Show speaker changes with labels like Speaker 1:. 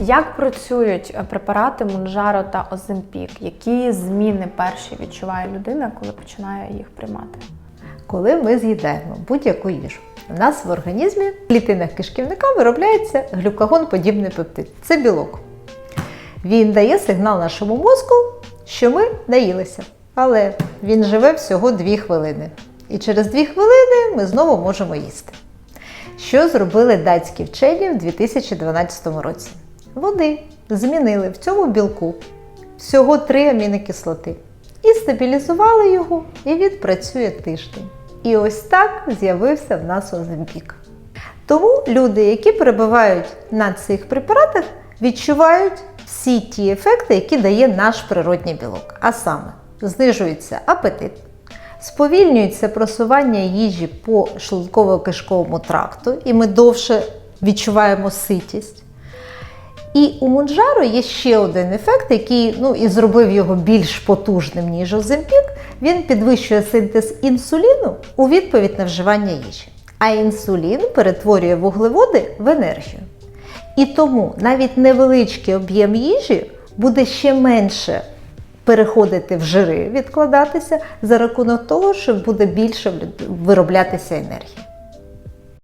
Speaker 1: Як працюють е, препарати Монжаро та Оземпік? Які зміни перші відчуває людина, коли починає їх приймати?
Speaker 2: Коли ми з'їдаємо будь-яку їжу, у нас в організмі в клітинах кишківника виробляється глюкагон-подібний пептид. Це білок. Він дає сигнал нашому мозку, що ми наїлися. Але він живе всього 2 хвилини. І через 2 хвилини ми знову можемо їсти. Що зробили датські вчені в 2012 році? Вони змінили в цьому білку всього 3 амінокислоти і стабілізували його, і він працює тиждень. І ось так з'явився в нас Оземпік. Тому люди, які перебувають на цих препаратах, відчувають всі ті ефекти, які дає наш природній білок. А саме, знижується апетит, сповільнюється просування їжі по шлунково-кишковому тракту, і ми довше відчуваємо ситість. І у Мунджаро є ще один ефект, який ну, і зробив його більш потужним, ніж Оземпік. Він підвищує синтез інсуліну у відповідь на вживання їжі. А інсулін перетворює вуглеводи в енергію. І тому навіть невеличкий об'єм їжі буде ще менше переходити в жири, відкладатися за рахунок того, що буде більше вироблятися енергії.